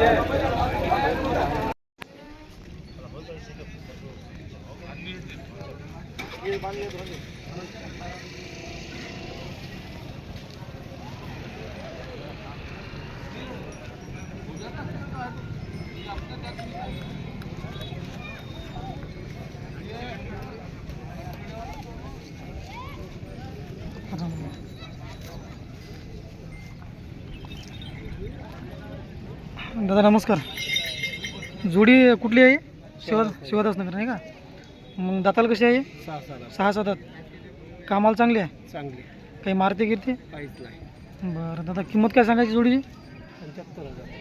dead. दादा नमस्कार. जोडी कुठली आहे? शिवा शिवादास नगर नाही का? मग दाताला कशी आहे? सहा सात कामाला चांगली आहे? चांगली. काही मारते गिरते? काहीच नाही. बरं दादा किंमत काय सांगायची जोडीची?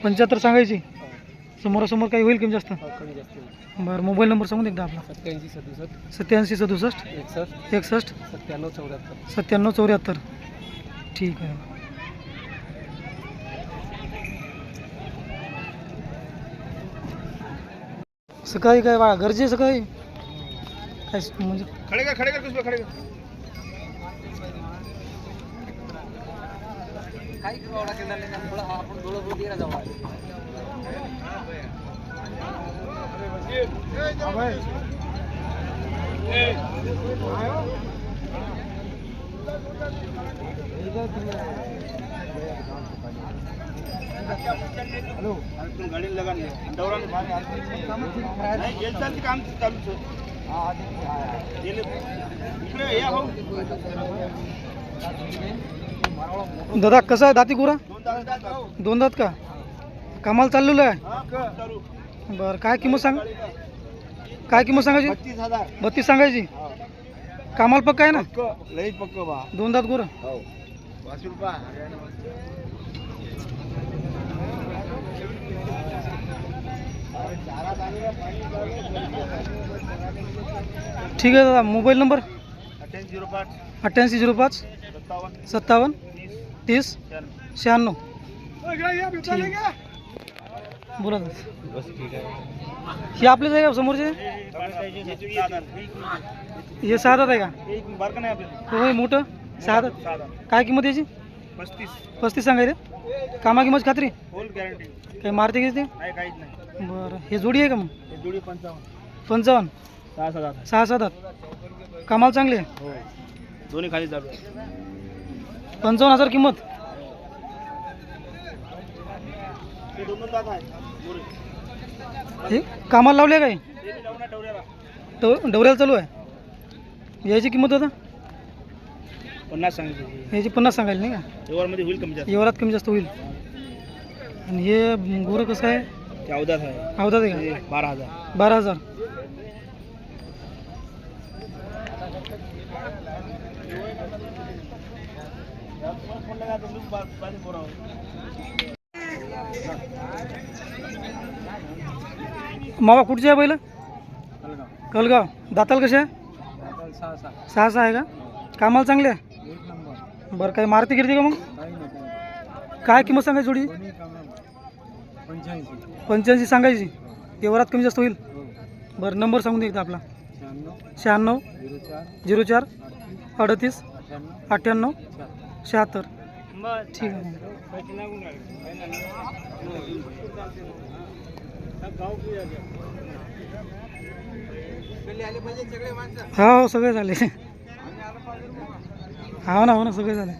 पंच्याहत्तर सांगायची? हो. समोरासमोर काही होईल कमी जास्त? हो, कमी जास्त. बरं मोबाईल नंबर सांगून एकदा आपला. सत्याऐंशी सदुसष्ट. सत्याऐंशी सदुसष्ट. एकसष्ट. एकसष्ट. सत्त्याण्णव चौऱ्याहत्तर. सत्त्याण्णव चौऱ्याहत्तर. ठीक आहे. सकाळी काय बा गरजे सकाळी? काय स- म्हणजे खडे का खडे का कुछ खडे का हेलो. तुम गाड़ी लगा दौरान नहीं काम चालू छो गेले इकडे या भाऊ दादा कसं आहे दाती गुरा? दोन दात का? कामाला चाललेलं आहे? हा बरं काय किंमत सांग काय किंमत सांगायची? बत्तीस सांगायची? कामाला पक्का आहे ना? पक्क लई पक्क बा. दोन दात गुरं. हो. पाच रुपया. ठीक आहे दादा मोबाईल नंबर? अठ्ठ्याऐंशी झिरो पाच. अठ्ठ्याऐंशी झिरो पाच. सत्तावन्न. सत्तावन्न. तीस. शहाण्णव. ठीक. बोला दादा. बस ठीक आहे. हे आपलेच आहे का समोरचे? हे सहा आहे का? बारका नाही आपल्याला हो हे मोठं? सहा काय किंमत याची? पस्तीस. पस्तीस सांगायचे कामा किंमत खात्री? काही मारते घेते नाही काहीच नाही. बरं. हे जोडी आहे का मग? जोडी पंचावन्न. पंचावन्न. सहा सात कामाला चांगले आहे. हो. दोन्ही खाली चालू पंचावन्न हजार किंमत. हे कामाला लावले काय? डव डवऱ्याला चालू आहे? याची किंमत होता पन्नास सांगितले याची पन्नास सांगायला नाही का? व्यवहारमध्ये होईल कमी जास्त. कमी जास्त होईल. आणि हे गोरं कसं आहे? ते अवधात आहे. अवधात आहे ते बारा हजार. का बारा हजार. मावा कुठचे आहे पहिलं? कलगाव. दाताल कसे आहे? सहा सहा. आहे का? कामाला चांगले आहे? एक नंबर. बरं काही मारती गिरते का मग? काय किंमत सांगायची जोडी? पंच्याऐंशी. सांगायची. व्यवहारात कमी जास्त होईल? हो. बरं नंबर सांगून दे एकदा आपला. शहाण्णव. झिरो चार. अडतीस. अठ्ठ्याण्णव. शहात्तर. ठीक आहे. हो हो सगळे झाले. हो ना हो ना सगळे झाले.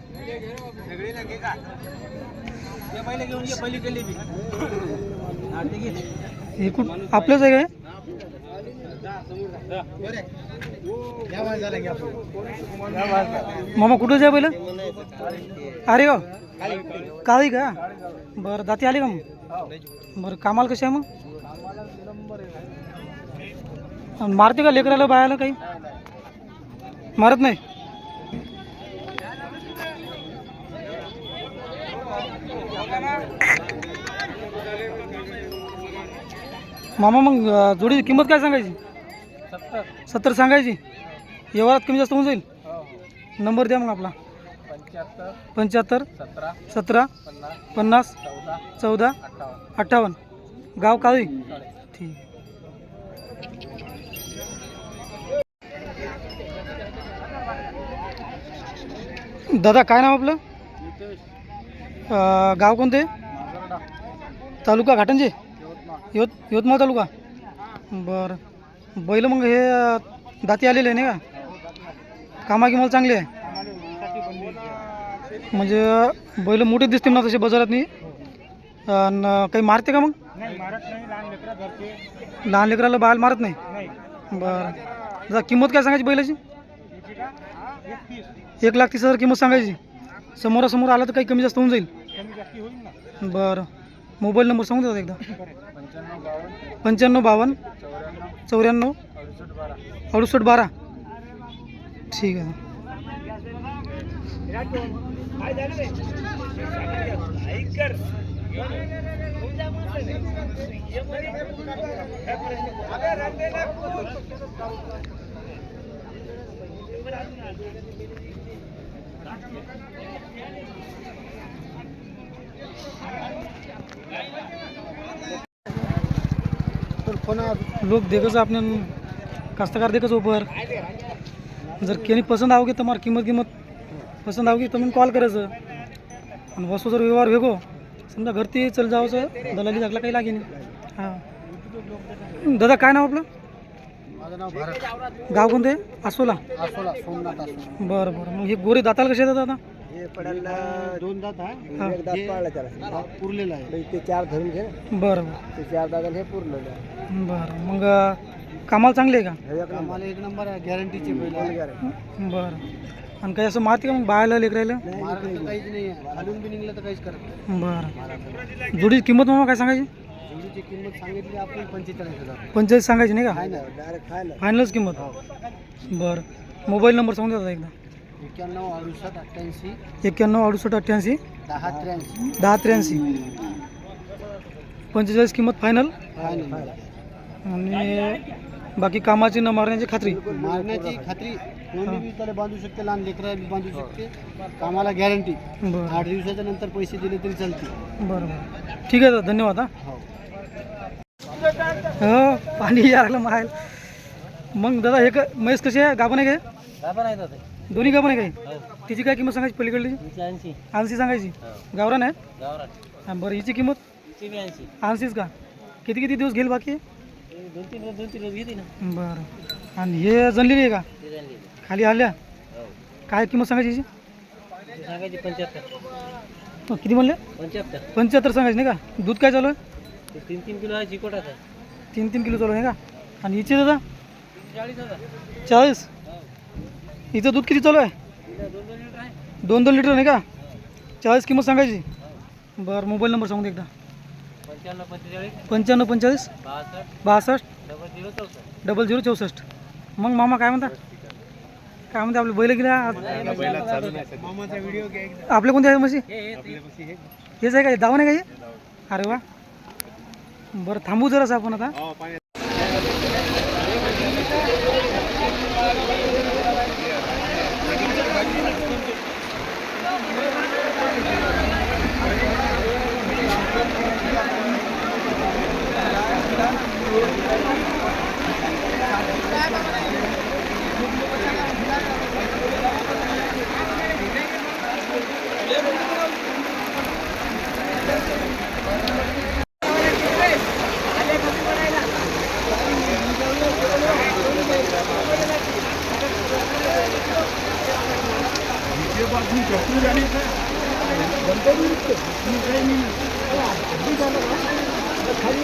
हे कुठ? आपलंच आहे काय? मामा कुठं जाय पहिलं? अरे हो. काळी का? बरं दाती आली का मग? बरं कामाला कशी आहे मग? मारते का लेकराला बायाला काही? मारत नाही? मामा मग जोडीची किंमत काय सांगायची? सत्तर. सत्तर सांगायची? व्यवहारात कमी जास्त होऊन जाईल? हो. नंबर द्या मग आपला. पंच्याहत्तर सतरा पन्नास चौदा अठ्ठावन्न. गाव काळी? ठीक. दादा काय नाव आपलं? गाव कोणते? तालुका घाटंजे? यवत यवतमाळ तालुका? बरं. बैल मग हे दाती आलेले आहे नाही का? कामा किमाला चांगले आहे? म्हणजे बैल मोठे दिसतील ना तसे बाजारात नाही आणि काही मारते का मग? लहान लेकराला बाल मारत नाही? बरं. जरा किंमत काय सांगायची बैलाची? एक लाख तीस हजार किंमत सांगायची. समोरासमोर आला तर काही कमी जास्त होऊन जाईल. बरं. मोबाईल नंबर सांगू देतात एकदा. पंच्याण्णव बावन्न चौऱ्याण्णव अडुसष्ट बारा. ठीक आहे. लोग देखच आपने कास्तकार देखच ऊपर जर केनी पसंद आओगे तुम्हाला कीमत कीमत पसंद आओगी तुम्ही कॉल करायचं. आणि वस्तू जर व्यवहार वेगो समजा घरती चल जावचं दलाली लागला काही लागे नाही हां. दादा काय नाव आपलं? माझं नाव भारत. गाव कोणते आसोला. आसोला सोमनाथ आसोला. बरं बरं. मग हे गोरे दाताला कसे येतात आता हे पडायला दोन दात हा. त्याला. पुरलेला आहे. ते चार धरून घे. बरं बरं. ते चार दात हे पुरलेलं आहे. बरं. मग कामाला चांगले आहे का? आम्हाला एक नंबर. आहे गॅरंटीचे बैल बरं. आणि काही असं मारते का मग बायला लेकरायला काहीच नाही. खालून बी निघलं तर काहीच करत नाही. बरं. जोडीची किंमत मग काय सांगायची? जोडीची किंमत सांगितली आपण पंचेचाळीस हजार. पंचेचाळीस सांगायची नाही का? डायरेक्ट खायला फायनलच किंमत. बरं. मोबाईल नंबर सांगून देतात एकदा. एक्क्याण्णव अडुसष्ट अठ्ठ्याऐंशी एक्क्याण्णव अडुसष्ट अठ्ठ्याऐंशी दहा त्र्याऐंशी. दहा त्र्याऐंशी. पंचेचाळीस किंमत फायनल फायनल आणि बाकी कामाची न मारण्याची खात्री? मारण्याची खात्री कोणी बी त्याला बांधू शकते लहान लेकरा बी बांधू शकते. कामाला गॅरंटी बरं. आठ दिवसाच्या नंतर पैसे दिले तरी चालते बरं बरं. ठीक आहे दादा धन्यवाद हा. हो. हो पाणी यायला माहेल मग दादा हे का म्हैस कशी आहे? गाभण आहे काय? गाभा नाही दादा. दोन्ही गाभण आहे काय? तिची काय किंमत सांगायची पलीकडली? ऐंशी. ऐंशी सांगायची? गावरान आहे? गावरान. हा, बरं हिची किंमत? बी ऐंशी. ऐंशीच का? किती किती दिवस घेईल बाकी? दोन तीन रोज दोन तीन रोज घेते ना. बरं. आणि हे जनलेली आहे का? ते जाणले खाली आल्या? हो. काय किंमत सांगायची ते सांगायचे पंच्याहत्तर. हो, किती म्हणले? पंच्याहत्तर. पंच्याहत्तर सांगायची नाही का? दूध काय चालू आहे? ते तीन तीन किलो आहे चिकोटाचा तीन तीन किलो चालू आहे नाही का? आणि हिची दादा? चाळीस हजार चाळीस? हो. हिचं दूध किती चालू आहे? दोन दोन लिटर आहे. दोन दोन लिटर नाही का? चाळीस किंमत सांगायची? बरं मोबाईल नंबर सांगून दे एकदा. पंच्याण्णव पंचेचाळीस. पंच्याण्णव पंचेचाळीस? बासष्ट. बासष्ट? डबल झिरो चौसष्ट. डबल झिरो चौसष्ट. मग मामा काय म्हणता? काय म्हणते आपले बैल गेला आपले कोणते आहे म्हशी हेच आहे का? दावा नाही का हे? अरे वा. बरं थांबू जरासं आपण आता. मी जखमी झाली गणपती. मी झालं खाली